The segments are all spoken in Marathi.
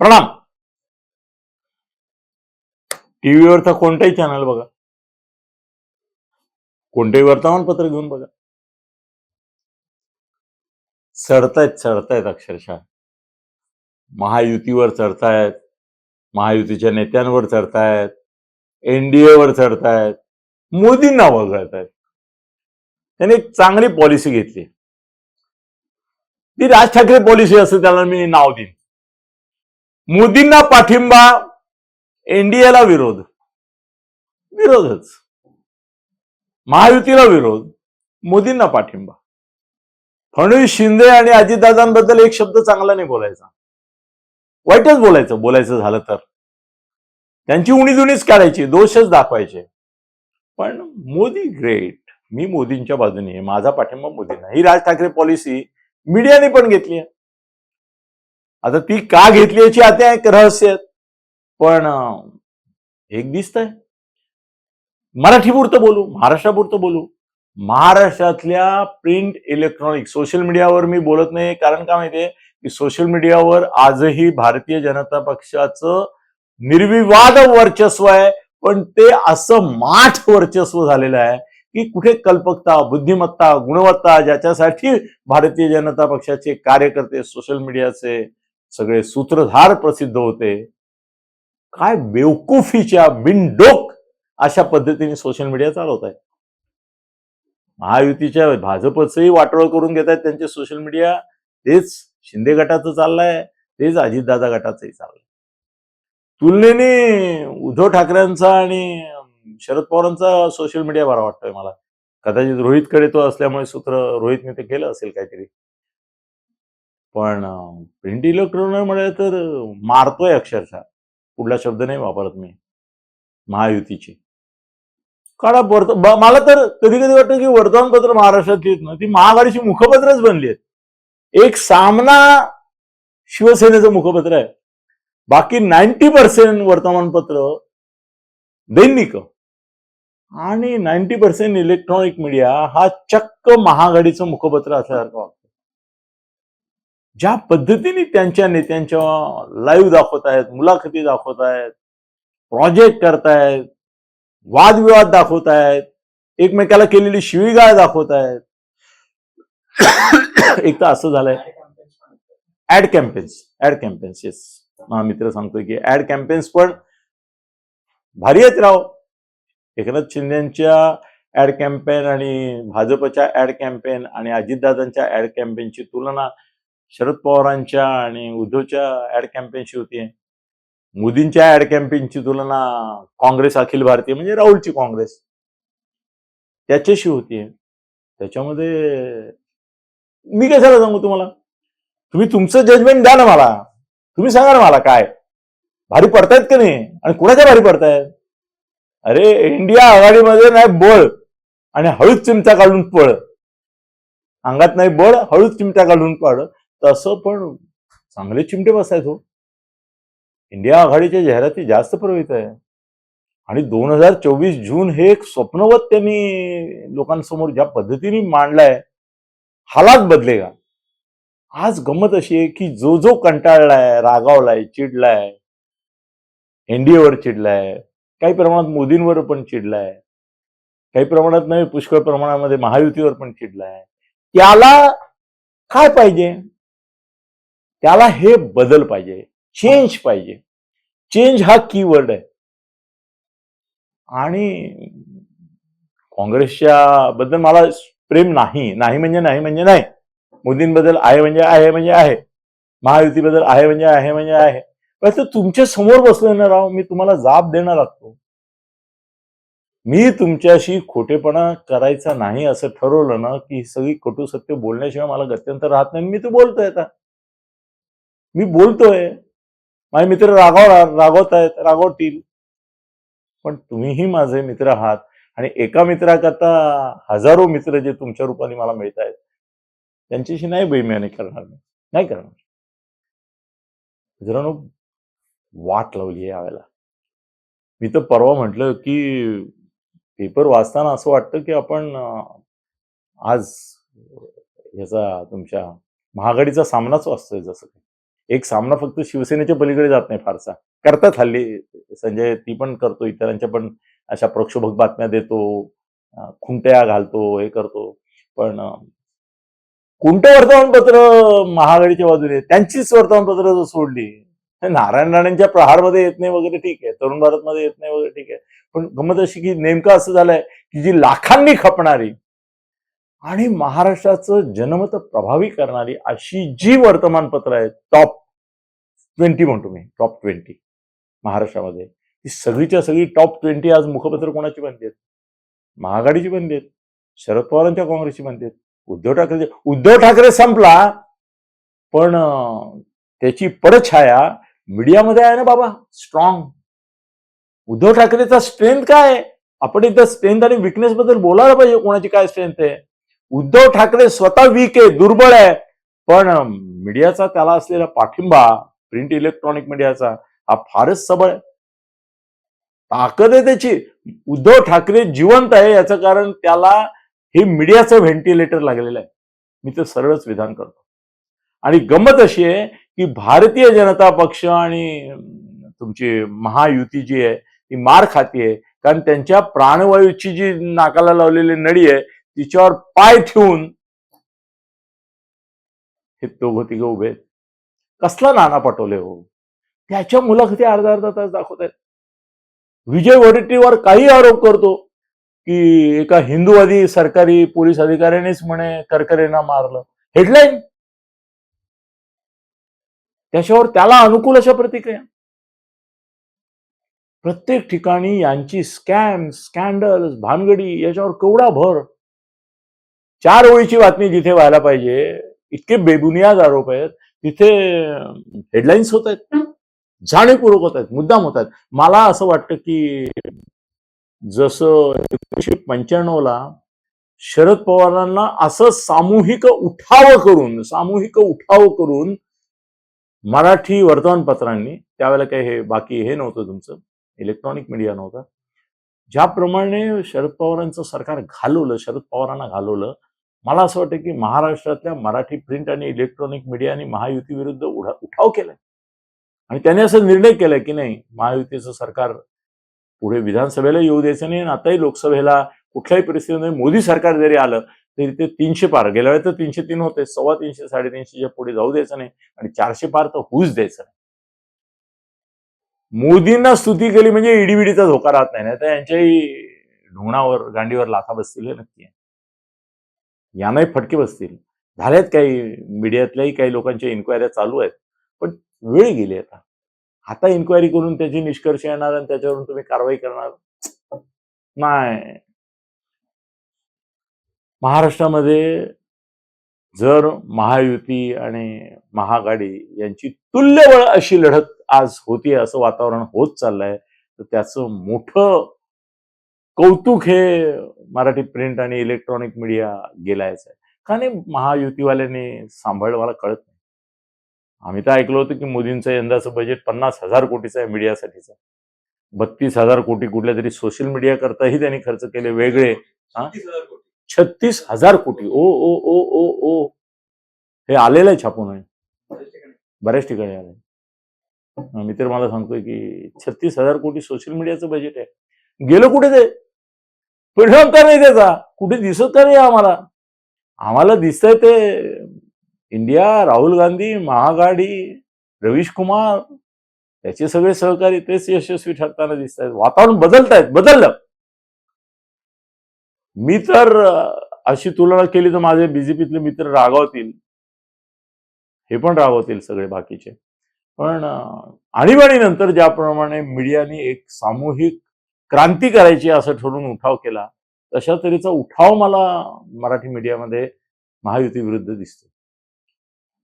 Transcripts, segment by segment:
प्रणाम. टीव्हीवरचा कोणताही चॅनल बघा. कोणतेही वर्तमानपत्र घेऊन बघा. चढतायत चढतायत अक्षरशः. महायुतीवर चढतायत महायुतीच्या नेत्यांवर चढतायत एनडीएवर चढतायत मोदींना वगळतायत. त्यांनी एक चांगली पॉलिसी घेतली. ती राज ठाकरे पॉलिसी असं त्याला मी नाव देईन. मोदींना पाठिंबा एनडीएला विरोध. विरोधच. महायुतीला विरोध मोदींना पाठिंबा. फडणवीस शिंदे आणि अजितदादांबद्दल एक शब्द चांगला नाही बोलायचा. वाईटच बोलायचं. बोलायचं झालं तर. त्यांची उणीदुणीच काढायची दोषच दाखवायचे. पण मोदी ग्रेट मी मोदींच्या बाजूने माझा पाठिंबा मोदींना. ही राज ठाकरे पॉलिसी मीडियाने पण घेतली आहे. आता ती का घेतली याची आता एक रहस्य. आहेत पण एक दिसतंय. मराठी पुरतं बोलू महाराष्ट्रापुरतं बोलू. महाराष्ट्रातल्या प्रिंट इलेक्ट्रॉनिक सोशल मीडियावर मी बोलत नाही. कारण का माहितीये? की सोशल मीडियावर आजही भारतीय जनता पक्षाचं निर्विवाद वर्चस्व आहे. पण ते असं माठ वर्चस्व झालेलं आहे की कुठे कल्पकता बुद्धिमत्ता गुणवत्ता ज्याच्यासाठी भारतीय जनता पक्षाचे कार्यकर्ते सोशल मीडियाचे सगळे सूत्रधार प्रसिद्ध होते. काय बेवकुफीच्या बिनडोक अशा पद्धतीने सोशल मीडिया चालवत आहे महायुतीच्या भाजपचंही वाटोळ करून घेत आहेत त्यांचे सोशल मीडिया तेच शिंदे गटाचं चाललंय तेच अजितदादा गटाचंही चाललंय. तुलनेने उद्धव ठाकरेंचा आणि शरद पवारांचा सोशल मीडिया बरा वाटतोय मला. कदाचित रोहितकडे तो असल्यामुळे सूत्र रोहितने ते केलं असेल काहीतरी. पण प्रिंट इलेक्ट्रॉनिकमध्ये तर मारतोय अक्षरशः. कुठला शब्द नाही वापरत मी. महायुतीची. काळा वर्त मला तर कधी कधी वाटतं की वर्तमानपत्र महाराष्ट्रात येत ना ती महाआघाडीची मुखपत्रच बनली आहेत. एक सामना शिवसेनेचं मुखपत्र आहे. बाकी नाईन्टी पर्सेंट वर्तमानपत्र दैनिक. आणि नाईन्टी पर्सेंट इलेक्ट्रॉनिक मीडिया हा चक्क महाआघाडीचं मुखपत्र असल्यासारखं वाटतं ज्या पद्धतीने त्यांच्या नेत्यांच्या लाईव्ह दाखवत आहेत मुलाखती दाखवत आहेत प्रोजेक्ट करतायत वादविवाद दाखवत आहेत एकमेकाला केलेली शिवीगाळ दाखवत आहेत. एक तर असं झालंय. Ad campaigns ad campaigns yes मित्र सांगतोय की ऍड कॅम्पेन्स पण भारी आहेत राव. एकनाथ शिंदेच्या ऍड कॅम्पेन आणि भाजपच्या ऍड कॅम्पेन आणि अजितदादांच्या ऍड कॅम्पेनची तुलना शरद पवारांच्या आणि उद्धवच्या ऍड कॅम्पेनशी होती. मोदींच्या ऍड कॅम्पेनची तुलना काँग्रेस अखिल भारतीय म्हणजे राहुलची काँग्रेस त्याच्याशी होतीये त्याच्यामध्ये मी कशाला सांगू तुम्हाला? तुम्ही तुमचं जजमेंट द्या ना मला. तुम्ही सांगा ना मला काय? भारी पडतायत का नाही? आणि कुणाच्या भारी पडतायत? अरे इंडिया आघाडीमध्ये नाही बळ आणि हळूच चिमटा काढून पळ. अंगात नाही बळ हळूच चिमटा काढून पळ. तसं पण चांगले चिमटे बसायचो हो. इंडिया आघाडीच्या जाहिराती जास्त प्रभावित आहे. आणि दोन हजार चोवीस जून हे एक स्वप्नवत त्यांनी लोकांसमोर ज्या पद्धतीने मांडलाय हालात बदलेगा. आज गंमत अशी आहे की जो जो कंटाळलाय रागावलाय चिडलाय एनडीएवर चिडलाय काही प्रमाणात मोदींवर पण चिडलाय काही प्रमाणात नाही पुष्कळ प्रमाणामध्ये महायुतीवर पण चिडलाय. त्याला काय पाहिजे? त्याला हे बदल पाहिजे चेंज पाहिजे. चेंज हा की वर्ड आहे. आणि काँग्रेसच्या बद्दल मला प्रेम नाही. नाही म्हणजे नाही म्हणजे नाही. मोदींबद्दल आहे म्हणजे आहे म्हणजे आहे. महायुतीबद्दल आहे म्हणजे आहे म्हणजे आहे. पण तुमच्यासमोर बसलो ना राव मी तुम्हाला जाब देणार लागतो मी तुमच्याशी खोटेपणा करायचा नाही असं ठरवलं ना की सगळी कटू सत्य बोलण्याशिवाय मला गत्यंतर राहत नाही. मी ते बोलतोय आता. मी बोलतोय. माझे मित्र रागाव रागवत आहेत. रागवतील पण तुम्हीही माझे मित्र आहात. आणि एका मित्राकरता हजारो मित्र जे तुमच्या रूपाने मला मिळत आहेत त्यांच्याशी नाही बेईमानी करणार मी. नाही करणार मित्रांनो वाट लावली आहे यावेळेला. मी तर परवा म्हटलं की पेपर वाचताना असं वाटतं की आपण आज ह्याचा तुमच्या महागडीचा सामनाच वाचतोय जसं काही. एक सामना फक्त शिवसेनेच्या पलीकडे जात नाही फारसा. करतात हल्ली. संजय ती पण करतो इतरांच्या पण अशा प्रक्षोभक बातम्या देतो खुंट्या घालतो हे करतो. पण कोणतं वर्तमानपत्र महाआघाडीच्या बाजूने? त्यांचीच वर्तमानपत्र जर सोडली नारायण राणेंच्या प्रहारमध्ये येत नाही वगैरे ठीक आहे. तरुण भारतमध्ये येत नाही वगैरे ठीक आहे. पण गमत अशी की नेमकं असं झालंय की जी लाखांनी खपणारी आणि महाराष्ट्राचं जनमत प्रभावी करणारी अशी जी वर्तमानपत्र आहेत टॉप ट्वेंटी म्हणतो मी टॉप ट्वेंटी महाराष्ट्रामध्ये ती सगळीच्या सगळी टॉप ट्वेंटी आज मुखपत्र कोणाची बनते महाआघाडीची बनते आहेत शरद पवारांच्या काँग्रेसची बनते उद्धव ठाकरे उद्धव ठाकरे संपला पण त्याची पडछाया मीडियामध्ये आहे ना बाबा स्ट्रॉंग उद्धव ठाकरेचा स्ट्रेंथ काय? आपण एकदा स्ट्रेंथ आणि विकनेस बद्दल बोलायला पाहिजे कोणाची काय स्ट्रेंथ आहे? उद्धव ठाकरे स्वतः वीक आहे दुर्बळ आहे. पण मीडियाचा त्याला असलेला पाठिंबा प्रिंट इलेक्ट्रॉनिक मीडियाचा हा फारच सबळ आहे. ताकद आहे त्याची. उद्धव ठाकरे जिवंत आहे याचं कारण त्याला हे मीडियाचं व्हेंटिलेटर लागलेलं आहे. मी तर सरळच विधान करतो. आणि गंमत अशी आहे की भारतीय जनता पक्ष आणि तुमची महायुती जी आहे ती मार आहे. कारण त्यांच्या प्राणवायूची जी नाकाला लावलेली नळी आहे तिच्यावर पाय ठेवून हे दोघं तिघं उभे कसला नाना पटोले हो. त्याच्या मुलाखती अर्धा अर्धा तास दाखवत आहेत. विजय वडेट्टीवर काही आरोप करतो की एका हिंदूवादी सरकारी पोलीस अधिकाऱ्यानेच म्हणे करकरेंना मारलं. हेडलाईन त्याच्यावर त्याला अनुकूल अशा प्रतिक्रिया? प्रत्येक ठिकाणी यांची स्कॅम स्कॅन्डल भानगडी याच्यावर केवढा भर चार ओळीची बातमी जिथे व्हायला पाहिजे इतके बेबुनियाद आरोप आहेत तिथे हेडलाईन्स होत आहेत. जाणीवपूर्वक होत आहेत मुद्दाम होत आहेत. मला असं वाटतं की जसं एकोणीशे पंच्याण्णवला शरद पवारांना असं सामूहिक उठाव करून सामूहिक उठाव करून मराठी वर्तमानपत्रांनी त्यावेळेला काही हे बाकी हे नव्हतं तुमचं इलेक्ट्रॉनिक मीडिया नव्हता ज्याप्रमाणे शरद पवारांचं सरकार घालवलं शरद पवारांना घालवलं मला असं वाटतं की महाराष्ट्रातल्या मराठी प्रिंट आणि इलेक्ट्रॉनिक मीडियाने महायुती विरुद्ध उडा- उठाव केलाय. आणि त्याने असा निर्णय केलाय की नाही महायुतीचं सरकार पुढे विधानसभेला येऊ द्यायचं नाही आणि आताही लोकसभेला कुठल्याही परिस्थितीमध्ये मोदी सरकार जरी आलं तरी ते तीनशे पार गेल्या वेळेस तर तीनशे तीन होते सव्वा तीनशे साडेतीनशेच्या पुढे जाऊ द्यायचं नाही आणि चारशे पार तर होऊच द्यायचं नाही. मोदींना स्तुती केली म्हणजे इडीबिडीचा धोका राहत नाही. नाही तर यांच्याही ढोणावर गांडीवर लाथा बसतील नक्की आहे. यांनाही फटके बसतील. झाल्यात काही मीडियातल्याही काही लोकांच्या इन्क्वायऱ्या चालू आहेत. पण वेळ गेली आता. आता इन्क्वायरी करून त्याची निष्कर्ष येणार आणि त्याच्यावरून तुम्ही कारवाई करणार? नाही. महाराष्ट्रामध्ये जर महायुती आणि महागाडी यांची तुल्यबळ अशी लढत आज होती असं वातावरण होत चाललंय. तर त्याचं मोठं कौतुक हे मराठी प्रिंट आणि इलेक्ट्रॉनिक मीडिया गेलायच आहे. का नाही सांभाळलं? मला कळत नाही. आम्ही तर ऐकलं होतं की मोदींचं यंदाचं बजेट पन्नास हजार कोटीचं आहे मीडियासाठीचं. बत्तीस हजार कोटी कुठल्या तरी सोशल मीडिया करताही त्यांनी खर्च केले वेगळे. छत्तीस हजार कोटी. ओ ओ ओ ओ ओ. हे आलेलं आहे छापून. आहे. बऱ्याच ठिकाणी आले. मी तर मला सांगतोय की छत्तीस हजार कोटी सोशल मीडियाचं बजेट आहे. गेलं कुठे ते? परिणाम का नाही त्याचा? कुठे दिसत का नाही आम्हाला? आम्हाला दिसतंय ते इंडिया राहुल गांधी महागाडी रवीश कुमार त्याचे सगळे सहकारी तेच यशस्वी ठरताना दिसत आहेत वातावरण बदलत आहेत बदललं. मी तर अशी तुलना केली तर माझे बीजेपीतले मित्र रागावतील. हे पण राबवतील सगळे बाकीचे. पण आणीबाणीनंतर ज्याप्रमाणे मीडियाने एक सामूहिक क्रांती करायची असं ठरवून उठाव केला तशा तऱ्हेचा उठाव मला मराठी मीडियामध्ये महायुती विरुद्ध दिसतो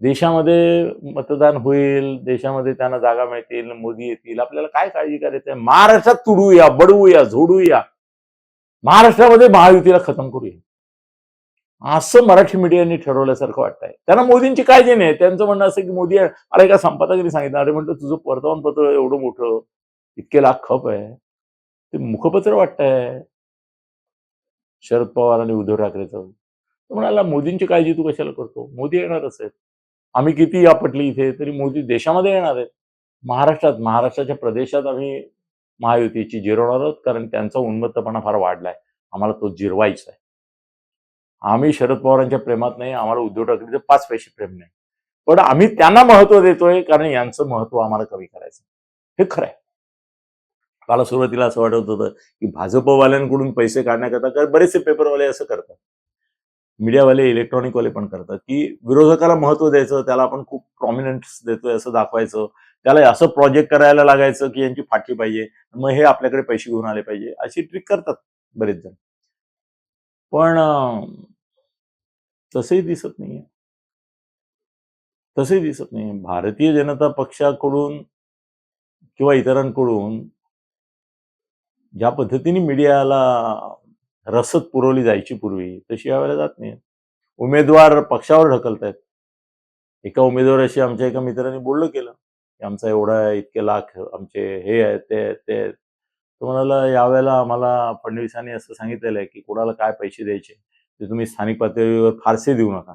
देशामध्ये मतदान होईल देशामध्ये त्यांना जागा मिळतील मोदी येतील आपल्याला काय काळजी करायचं आहे? महाराष्ट्रात तुडवूया बडवूया झोडूया. महाराष्ट्रामध्ये महायुतीला खतम करूया. असं मराठी मीडियाने ठरवल्यासारखं वाटतंय. त्यांना मोदींची काळजी नाही त्यांचं म्हणणं असं की मोदी अरे एका संपादकांनी सांगितलं अरे म्हणतो तुझं वर्तमानपत्र एवढं मोठं इतके लाख खप आहे. ते मुखपत्र वाटतंय. शरद पवार आणि उद्धव ठाकरेचं. तो म्हणाला मोदींची काळजी तू कशाला करतो? मोदी येणारच आहेत आम्ही किती आपटली इथे तरी मोदी देशामध्ये येणार आहेत. महाराष्ट्रात महाराष्ट्राच्या प्रदेशात आम्ही महायुतीची जिरवणार आहोत कारण त्यांचा उन्मत्तपणा फार वाढलाय. आम्हाला तो जिरवायचा आहे. आम्ही शरद पवारांच्या प्रेमात नाही आम्हाला उद्धव ठाकरेचं पाच पैसे प्रेम नाही. पण आम्ही त्यांना महत्त्व देतोय कारण यांचं महत्त्व आम्हाला कमी करायचं हे खरं आहे. मला सुरुवातीला असं वाटत होतं की भाजपवाल्यांकडून पैसे काढण्याकरता कारण बरेचसे पेपरवाले असं करतात. मीडियावाले इलेक्ट्रॉनिकवाले पण करतात की विरोधकाला महत्त्व द्यायचं त्याला आपण खूप प्रॉमिनन्स देतोय असं दाखवायचं. त्याला असं प्रोजेक्ट करायला लागायचं की यांची फाटली पाहिजे. मग हे आपल्याकडे पैसे घेऊन आले पाहिजे. अशी ट्रिक करतात बरेच जण. पण तसंही दिसत नाहीये. तसंही दिसत नाही भारतीय जनता पक्षाकडून किंवा इतरांकडून ज्या पद्धतीने मीडियाला रसद पुरवली जायची पूर्वी तशी यावेळेला जात नाही उमेदवार पक्षावर ढकलतायत. एका उमेदवाराशी आमच्या एका मित्राने बोललं केलं की आमचा एवढा इतके लाख आमचे हे आहे ते ते तो म्हणाला यावेळेला आम्हाला फडणवीसांनी असं सांगितलेलं आहे की कोणाला काय पैसे द्यायचे ते तुम्ही स्थानिक पातळीवर फारसे देऊ नका.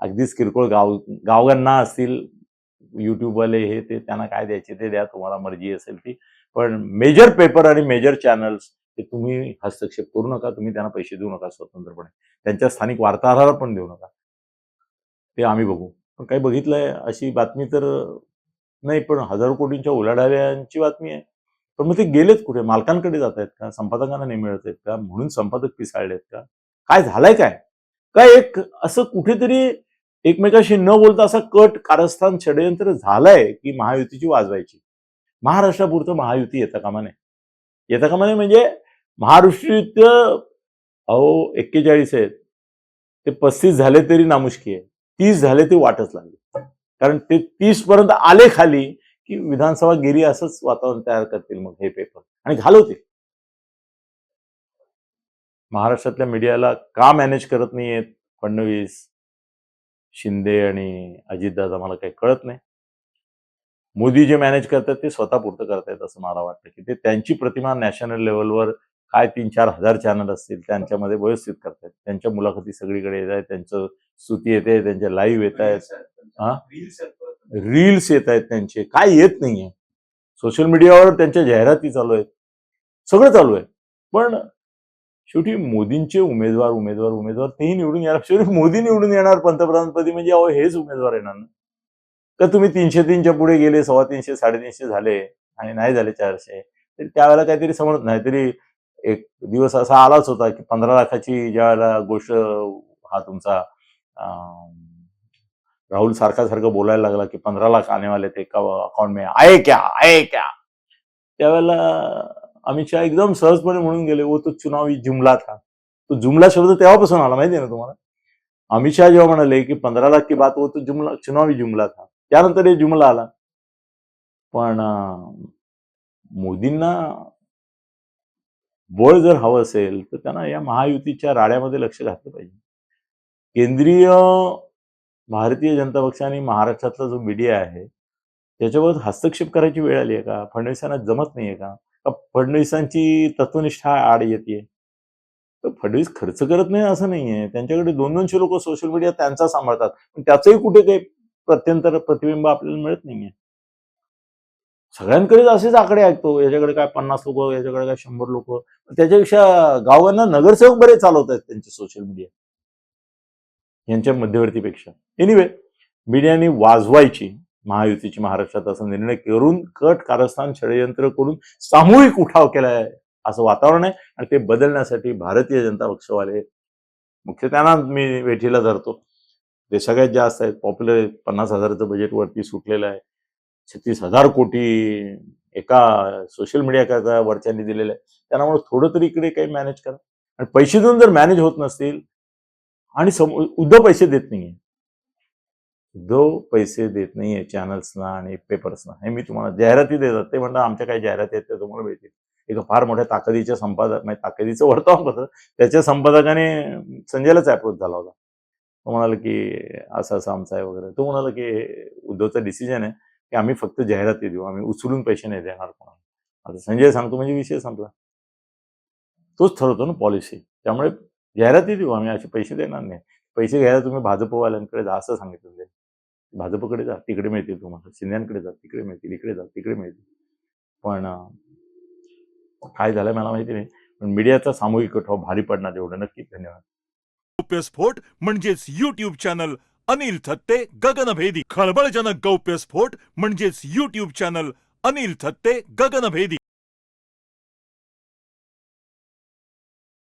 अगदीच किरकोळ गाव गावगांना असतील युट्यूबवाले हे ते त्यांना काय द्यायचे ते द्या तुम्हाला मर्जी असेल ती. पण मेजर पेपर आणि मेजर चॅनल्स ते तुम्ही हस्तक्षेप करू नका तुम्ही त्यांना पैसे देऊ नका स्वतंत्रपणे. त्यांच्या स्थानिक वार्ताहराला पण देऊ नका. ते आम्ही बघू. पण काही बघितलंय अशी बातमी तर नाही पण हजारो कोटींच्या उलाढाल्यांची बातमी आहे. पण मग ते गेलेत कुठे? मालकांकडे जात आहेत का? संपादकांना नाही मिळत आहेत का? म्हणून संपादक पिसाळलेत का? काय झालंय काय? काय एक असं कुठेतरी एकमेकाशी न बोलता असा कट कारस्थान षडयंत्र झालंय की महायुतीची वाजवायची? महाराष्ट्रापुरतं महायुती येता कामा नये येता कामा नये म्हणजे महाराष्ट्रीय अहो एक्केचाळीस आहेत. ते पस्तीस झाले तरी नामुष्की आहे. तीस झाले ते वाटच लागले. कारण ते तीस पर्यंत आले खाली. की विधानसभा गेली असंच वातावरण तयार करतील मग हे पेपर आणि घालवतील महाराष्ट्रातल्या मीडियाला का मॅनेज करत नाहीयेत फडणवीस शिंदे आणि अजितदादा मला काही कळत नाही. मोदी जे मॅनेज करतात ते स्वतः पुरतं करतायत असं मला वाटतं की ते त्यांची प्रतिमा नॅशनल लेवलवर काय तीन चार हजार चॅनल असतील त्यांच्यामध्ये व्यवस्थित करतायत. त्यांच्या मुलाखती सगळीकडे येत आहेत त्यांचं स्तुती येते त्यांच्या लाईव्ह येत आहेत. हा? रील्स येत आहेत त्यांचे काय येत नाहीये. सोशल मीडियावर त्यांच्या जाहिराती चालू आहेत. सगळं चालू आहे. पण शेवटी मोदींचे उमेदवार उमेदवार उमेदवार तेही निवडून येणार. शेवटी मोदी निवडून येणार पंतप्रधानपदी म्हणजे अहो हेच उमेदवार येणार ना. तर तुम्ही तीनशे तीनच्या पुढे गेले सव्वा तीनशे साडेतीनशे झाले आणि नाही झाले चारशे? तर त्यावेळेला काहीतरी समजत नाहीतरी एक दिवस असा आलाच होता की पंधरा लाखाची ज्या वेळेला गोष्ट हा तुमचा राहुल सारखा सारखं बोलायला लागला की पंधरा लाख आने वाले थे अकाउंट मे आहे क्या? आहे क्या? त्यावेळेला अमित शहा एकदम सहजपणे म्हणून गेले वो तो चुनावी जुमला था. तो जुमला शब्द तेव्हापासून आला माहिती आहे ना तुम्हाला? अमित शहा जेव्हा म्हणाले की पंधरा लाख की बात वो तो जुमला चुनावी जुमला था. त्यानंतर हे जुमला आला. पण मोदींना बळ जर हवं असेल तर त्यांना या महायुतीच्या राड्यामध्ये लक्ष घातलं पाहिजे. केंद्रीय भारतीय जनता पक्ष आणि महाराष्ट्रातला जो मीडिया आहे त्याच्यावर हस्तक्षेप करायची वेळ आली आहे का? फडणवीसांना जमत नाहीये का? का फडणवीसांची तत्वनिष्ठा आड येते? तर फडणवीस खर्च करत नाही असं नाहीये. त्यांच्याकडे दोन दोनशे लोक सोशल मीडिया त्यांचा सांभाळतात. पण त्याचंही कुठे काही प्रत्यंतर प्रतिबिंब आपल्याला मिळत नाहीये. सगळ्यांकडेच असेच आकडे ऐकतो. याच्याकडे काय पन्नास लोक याच्याकडे काय शंभर लोक? त्याच्यापेक्षा गावांना नगरसेवक बरे चालवत आहेत त्यांचे सोशल मीडिया यांच्या मध्यवर्तीपेक्षा. एनिवे मीडियाने वाजवायची महायुतीची महाराष्ट्रात असा निर्णय करून कट कारस्थान षडयंत्र करून सामूहिक उठाव केलाय असं वातावरण आहे आणि ते बदलण्यासाठी भारतीय जनता पक्षवाले मुख्य त्यांना मी वेठीला धरतो. ते सगळ्यात जास्त आहेत. पॉप्युलर पन्नास हजाराचं बजेट वरती सुटलेलं आहे. छत्तीस हजार कोटी एका सोशल मीडिया करता वरच्यांनी दिलेलं आहे. त्यामुळे थोडं तरी इकडे काही मॅनेज करा. आणि पैसे देऊन जर मॅनेज होत नसतील आणि सम उद्धव पैसे देत नाहीये. उद्धव पैसे देत नाहीये चॅनल्सना आणि पेपर्सना हे मी तुम्हाला जाहिराती देतात. ते म्हणतात आमच्या काही जाहिराती आहेत त्या तुम्हाला मिळतील. एका फार मोठ्या ताकदीच्या संपादक म्हणजे ताकदीचं वर्तमानपत्र त्याच्या संपादकाने संजयलाच अप्रोच झाला होता. तो म्हणाला की असं असं आमचं आहे वगैरे. तो म्हणाला की उद्धवचा डिसिजन आहे की आम्ही फक्त जाहिराती देऊ. आम्ही उचलून पैसे नाही देणार कोणाला. आता संजय सांगतो म्हणजे विषय संपला. तोच ठरवतो ना पॉलिसी त्यामुळे जाहिराती देऊ आम्ही असे पैसे देणार नाही. पैसे घ्यायला तुम्ही भाजपवाल्यांकडे जा असं सांगितलं भाजपकडे जा तिकडे मिळतील तुम्हाला. शिंद्यांकडे जा तिकडे मिळतील इकडे जा तिकडे मिळतील. पण काय झालं मला माहिती नाही. पण मीडियाचा सामूहिक कठाव भारी पडणार एवढं. नक्की धन्यवाद. गौप्यस्फोट म्हणजेच युट्यूब चॅनल अनिल थत्ते गगनभेदी खळबळजनक गौप्यस्फोट म्हणजेच युट्यूब चॅनल अनिल थत्ते गगनभेदी